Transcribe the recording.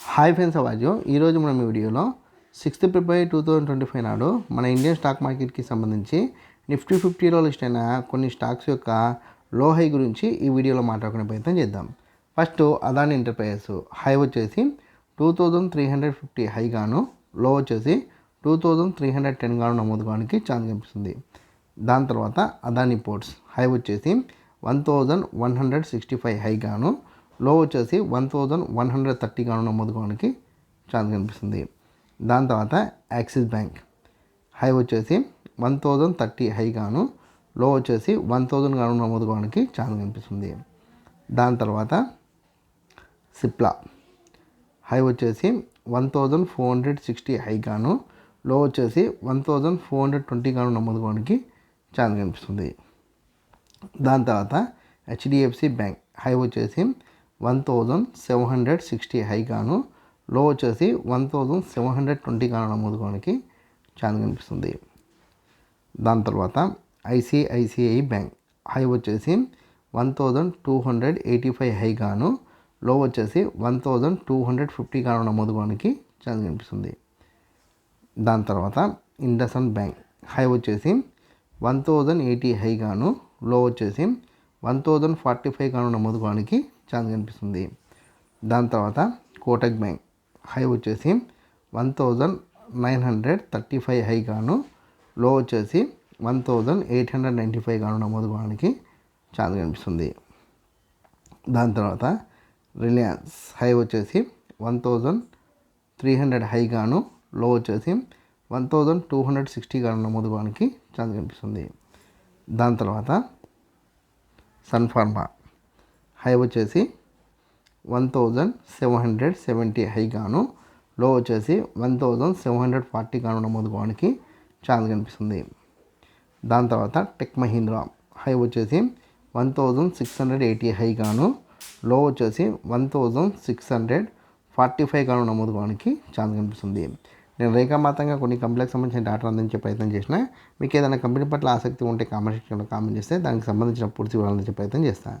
Hi friends అవాజు ఈరోజు మనం ఈ వీడియోలో sixth February two thousand twenty five నాడు మన ఇండియన్ స్టాక్ మార్కెట్కి సంబంధించి నిఫ్టీ ఫిఫ్టీలో లిస్ట్ అయిన కొన్ని స్టాక్స్ యొక్క లో హై గురించి ఈ వీడియోలో మాట్లాడుకునే ప్రయత్నం చేద్దాం. ఫస్ట్ అదాని ఎంటర్ప్రైజెస్ హై వచ్చేసి two thousand three hundred fifty high గాను లో వచ్చేసి two thousand three hundred ten గాను నమోదు కావడానికి ఛాన్స్ కనిపిస్తుంది. దాని తర్వాత అదాని పోర్ట్స్ హై వచ్చేసి one thousand one hundred sixty five high గాను లో వచ్చేసి one thousand one hundred thirty కాను నమోదుకోవడానికి ఛాన్స్ కనిపిస్తుంది. దాని తర్వాత యాక్సిస్ బ్యాంక్. హై వచ్చేసి వన్ థౌజండ్ థర్టీ హై గాను లో వచ్చేసి వన్ థౌజండ్ గాను నమోదుకోవడానికి ఛాన్స్ కనిపిస్తుంది. దాని తర్వాత సిప్లా. హై వచ్చేసి one thousand four hundred sixty high గాను లో వచ్చేసి one thousand four hundred twenty గాను నమోదుకోవడానికి ఛాన్స్ కనిపిస్తుంది. దాని తర్వాత హెచ్డిఎఫ్సి బ్యాంక్. హై వచ్చేసి one thousand seven hundred sixty high గాను లో వచ్చేసి one thousand seven hundred twenty గాను నమోదుకోవడానికి ఛాన్స్ కనిపిస్తుంది. దాని తర్వాత ఐసిఐసిఐ బ్యాంక్ హై వచ్చేసి one thousand two hundred eighty five high గాను లో వచ్చేసి one thousand two hundred fifty గాను నమోదుకోవడానికి ఛాన్స్ కనిపిస్తుంది. దాని తర్వాత ఇండసన్ బ్యాంక్ హై వచ్చేసి వన్ థౌజండ్ ఎయిటీ హై గాను లో వచ్చేసి వన్ థౌజండ్ ఫార్టీ ఫైవ్ గాను నమోదుకోవడానికి ఛాన్స్ కనిపిస్తుంది. దాని తర్వాత కోటక్ బ్యాంక్ హై వచ్చేసి one thousand nine hundred thirty five high గాను లో వచ్చేసి one thousand eight hundred ninety five గాను నమోదు కావడానికి ఛాన్స్ కనిపిస్తుంది. దాని తర్వాత రిలయన్స్ హై వచ్చేసి one thousand three hundred high గాను లో వచ్చేసి one thousand two hundred sixty గాను నమోదు కావడానికి ఛాన్స్ కనిపిస్తుంది. దాని తర్వాత సన్ఫార్మా హై వచ్చేసి one thousand seven hundred seventy high గాను. లో వచ్చేసి one thousand seven hundred forty గాను నమోదు కావడానికి ఛాన్స్ కనిపిస్తుంది. దాని తర్వాత టెక్ మహీంద్రా. హై వచ్చేసి one thousand six hundred eighty high గాను. లో వచ్చేసి one thousand six hundred forty five గాను నమోదు కావడానికి ఛాన్స్ కనిపిస్తుంది. నేను రేఖామాతంగా కొన్ని కంపెనీలకు సంబంధించిన డేటా అందించే ప్రయత్నం చేసిన మీకు ఏదైనా కంపెనీ పట్ల ఆసక్తి ఉంటే కామెంట్ సెక్షన్లో కామెంట్ చేస్తే దానికి సంబంధించిన పూర్తి వివరాలు అందించే ప్రయత్నం చేస్తాను